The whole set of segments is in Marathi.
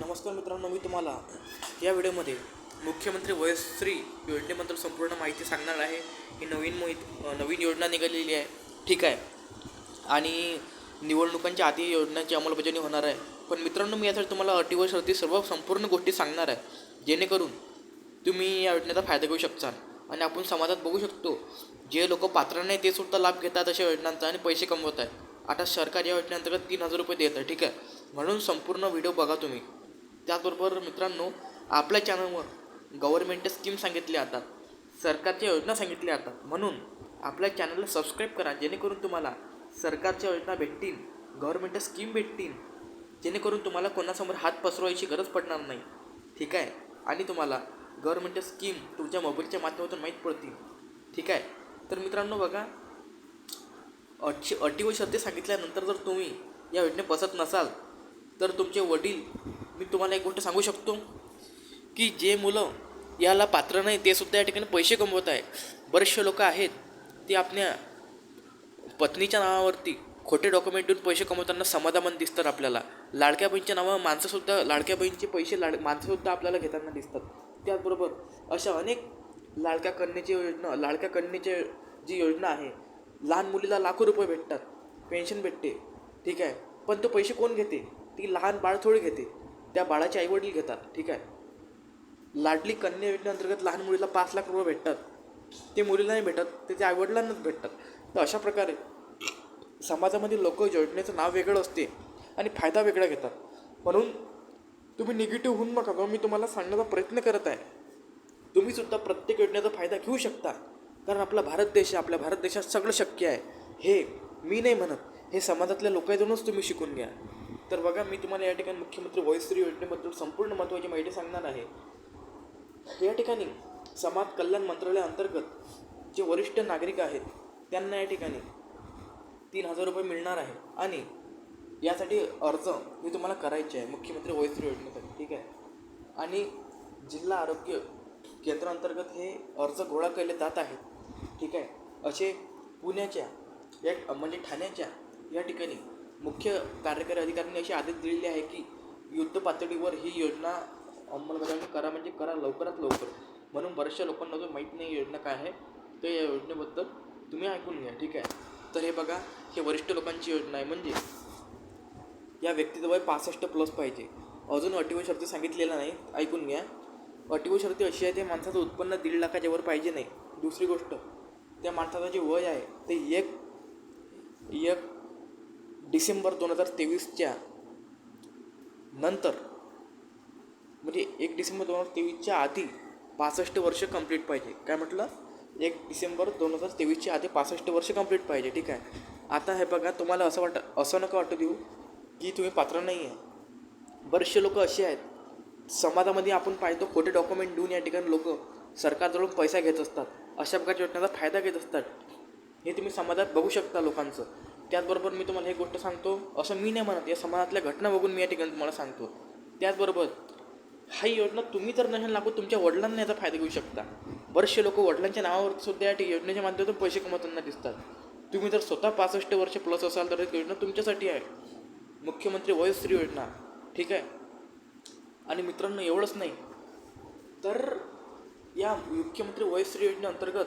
नमस्कार मित्रांनो मी तुम्हाला या व्हिडिओमध्ये मुख्यमंत्री वयश्री योजनेबद्दल संपूर्ण माहिती सांगणार आहे. ही नवीन मोहित नवीन योजना निघालेली आहे. ठीक आहे. आणि निवडणुकांच्या आधी योजनांची अंमलबजावणी होणार आहे. पण मित्रांनो मी यासाठी तुम्हाला अटी व शर्ती सर्व संपूर्ण गोष्टी सांगणार आहे. जेणेकरून तुम्ही या योजनेचा फायदा घेऊ शकता. आणि आपण समाजात बघू शकतो जे लोक पात्र नाही ते सुद्धा लाभ घेतात अशा योजनांचा आणि पैसे कमवत आहे आता सरकार या योजनेअंतर्गत तीन हजार रुपये देत आहे. ठीक आहे. म्हणून संपूर्ण व्हिडिओ बघा तुम्ही. त्याचबरोबर मित्रांनो आपल्या चॅनलवर गव्हर्मेंट स्कीम सांगितल्या जातात सरकारच्या योजना सांगितल्या जातात म्हणून आपल्या चॅनलला सबस्क्राईब करा जेणेकरून तुम्हाला सरकारच्या योजना भेटतील गव्हर्मेंट स्कीम भेटतील जेणेकरून तुम्हाला कोणासमोर हात पसरवायची गरज पडणार नाही. ठीक आहे? आणि तुम्हाला गव्हर्मेंट स्कीम तुमच्या मोबाईलच्या माध्यमातून माहीत पडतील. ठीक आहे? तर मित्रांनो बघा अटी अटी व शब्द सांगितल्यानंतर जर तुम्ही या योजनेत बसत नसाल तर तुमचे वडील मी तुम्हाला एक गोष्ट सांगू शकतो? की जे मुलं याला पात्र नाही ते सुद्धा या ठिकाणी पैसे कमवत आहे. बरेचसे लोक आहेत ते आपल्या पत्नीच्या नावावरती खोटे डॉक्युमेंट देऊन पैसे कमवताना समाधान दिसतात आपल्याला. लाडक्या बहिणीच्या नावावर माणसंसुद्धा लाडक्या बहिणीचे पैसे लाड माणसंसुद्धा आपल्याला घेताना दिसतात. त्याचबरोबर अशा अनेक लाडक्या कन्येची योजना लाडक्या कन्येची जी योजना आहे लहान मुलीला लाखो रुपये भेटतात पेन्शन भेटते ठीक आहे. पण तो पैसे कोण घेते? ती लहान बाळ थोडी घेते. त्या बाळाचे आईवडील घेतात ठीक आहे? लाडली कन्या योजनेअंतर्गत लहान मुलीला पाच लाख रुपये भेटतात. ते मुलीला नाही भेटत ते त्या आईवडिलांनाच भेटतात. तर अशा प्रकारे समाजामध्ये लोक योजनेचं नाव वेगळं असते आणि फायदा वेगळा घेतात. म्हणून तुम्ही निगेटिव्ह होऊन नका गं मी तुम्हाला सांगण्याचा प्रयत्न करत आहे. तुम्ही सुद्धा प्रत्येक योजनेचा फायदा घेऊ शकता. कारण आपला भारत देश आहे आपल्या भारत देशात सगळं शक्य आहे. हे मी नाही म्हणत हे समाजातल्या लोकांतूनच तुम्ही शिकून घ्या. तर बघा मी तुम्हाला या ठिकाणी मुख्यमंत्री वयश्री योजनेबद्दल संपूर्ण महत्त्वाची माहिती सांगणार आहे. या ठिकाणी समाज कल्याण मंत्रालयाअंतर्गत जे वरिष्ठ नागरिक आहेत त्यांना या ठिकाणी तीन हजार रुपये मिळणार आहे. आणि यासाठी अर्ज मी तुम्हाला करायचे आहे मुख्यमंत्री वयश्री योजनेसाठी ठीक आहे? आणि जिल्हा आरोग्य केंद्राअंतर्गत हे अर्ज गोळा केले जात आहेत ठीक आहे? असे पुण्याच्या या म्हणजे ठाण्याच्या या ठिकाणी मुख्य कार्यकारी अधिकाऱ्यांनी असे आदेश दिलेले आहे की युद्ध पातळीवर ही योजना अंमलबजावणी करा म्हणजे करा लवकरात लवकर. म्हणून बऱ्याचशा लोकांना जो माहीत नाही योजना काय आहे. तर या योजनेबद्दल तुम्ही ऐकून घ्या ठीक आहे? तर हे बघा हे वरिष्ठ लोकांची योजना आहे. म्हणजे या व्यक्तीचं वय पासष्ट प्लस पाहिजे. अजून अटीव शर्ती सांगितलेला नाही ऐकून घ्या. अटीव शर्ती अशी आहे ते माणसाचं उत्पन्न दीड लाखाच्या वर पाहिजे नाही. दुसरी गोष्ट त्या माणसाचं जे वय आहे ते एक एक डिसेंबर दोन हजार तेवीसच्या नंतर म्हणजे एक डिसेंबर दोन हजार तेवीसच्या आधी पासष्ट वर्ष कंप्लीट पाहिजे. काय म्हटलं? एक डिसेंबर दोन हजार तेवीसच्या आधी पासष्ट वर्ष कंप्लीट पाहिजे ठीक आहे? आता हे बघा तुम्हाला असं वाट असं नका वाटू देऊ की तुम्ही पात्र नाही आहे बरेचसे लोक असे आहेत. समाजामध्ये आपण पाहतो खोटे डॉक्युमेंट देऊन या ठिकाणी लोक सरकारजवळून पैसा घेत असतात. अशा प्रकारच्या योजनेचा फायदा घेत असतात. हे तुम्ही समाजात बघू शकता लोकांचं. त्याचबरोबर मी तुम्हाला एक गोष्ट सांगतो. असं मी नाही म्हणत या समाजातल्या घटना बघून मी या ठिकाणी तुम्हाला सांगतो. त्याचबरोबर हा योजना तुम्ही तर नसेल लागू तुमच्या वडिलांना याचा फायदा घेऊ शकता. बरेचसे लोक वडिलांच्या नावावर सुद्धा या योजनेच्या माध्यमातून पैसे कमवताना दिसतात. तुम्ही जर स्वतः पासष्ट वर्ष प्लस असाल तर ही योजना तुमच्यासाठी आहे. मुख्यमंत्री वयश्री योजना ठीक आहे? आणि मित्रांनो एवढंच नाही. तर या मुख्यमंत्री वयश्री योजनेअंतर्गत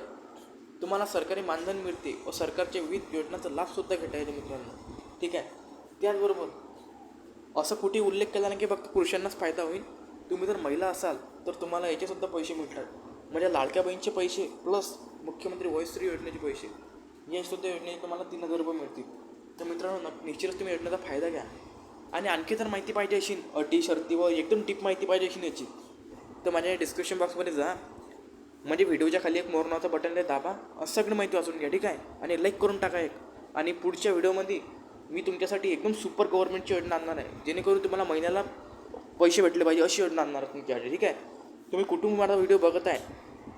तुम्हाला सरकारी मानधन मिळते व सरकारच्या विविध योजनांचा लाभसुद्धा घेता येतो मित्रांनो. ठीक आहे? त्याचबरोबर असं कुठे उल्लेख केला नाही की फक्त पुरुषांनाच फायदा होईल. तुम्ही जर महिला असाल तर तुम्हाला याचेसुद्धा पैसे मिळतात. म्हणजे लाडक्या बहिणीचे पैसे प्लस मुख्यमंत्री वयश्री योजनेचे पैसे. यासुद्धा योजनेचे तुम्हाला तीन हजार रुपये मिळतील. तर मित्रांनो निश्चितच तुम्ही योजनेचा फायदा घ्या. आणि आणखी जर माहिती पाहिजे अशी अटी शर्ती व एकदम टीप माहिती पाहिजे अशी याची तर माझ्या डिस्क्रिप्शन बॉक्समध्ये जा. म्हणजे व्हिडिओच्या खाली एक मोरनाचं बटन आहे दाबा. असं सगळं माहिती वाचून घ्या ठीक आहे? आणि लाईक करून टाका एक. आणि पुढच्या व्हिडिओमध्ये मी तुमच्यासाठी एकदम सुपर गव्हर्नमेंटची योजना आणणार आहे. जेणेकरून तुम्हाला महिन्याला पैसे भेटले पाहिजे अशी योजना आणणार आहे तुमच्यासाठी ठीक आहे? तुम्ही कुटुंब माझा व्हिडिओ बघत आहे.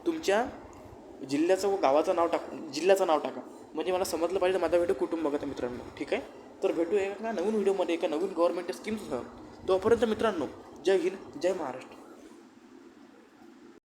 तुमच्या जिल्ह्याचं व गावाचं नाव टाक जिल्ह्याचं नाव टाका. म्हणजे मला समजलं पाहिजे माझा व्हिडिओ कुटुंब बघत आहे मित्रांनो ठीक आहे? तर भेटू एका नवीन व्हिडिओमध्ये एका नवीन गव्हर्नमेंट स्कीमसह तोपर्यंत मित्रांनो जय हिंद जय महाराष्ट्र.